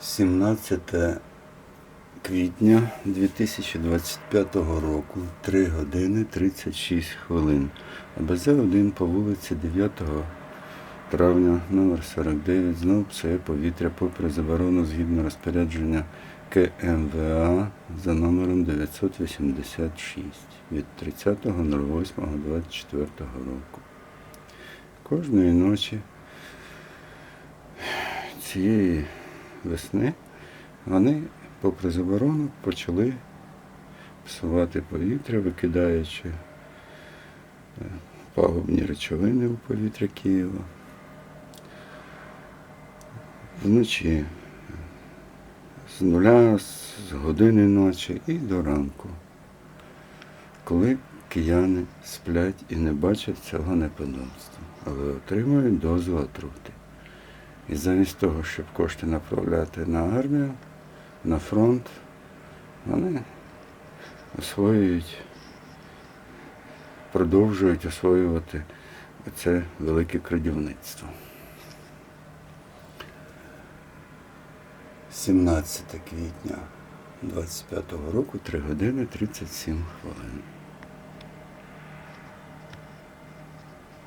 17 квітня 2025 року, 3 години 36 хвилин. АБЗ-1 по вулиці 9 травня, номер 49, знову псує повітря попри заборону згідно розпорядження КМВА за номером 986 від 30.08.24 року. Кожної ночі цієї весни вони, попри заборону, почали псувати повітря, викидаючи е, пагубні речовини у повітря Києва. Вночі е, з нуля, з години ночі і до ранку, коли кияни сплять і не бачать цього неподобства, але отримують дозу отрути. І замість того, щоб кошти направляти на армію, на фронт, вони освоюють, продовжують освоювати це велике крадівництво. 17 квітня 25 року, 3 години 37 хвилин.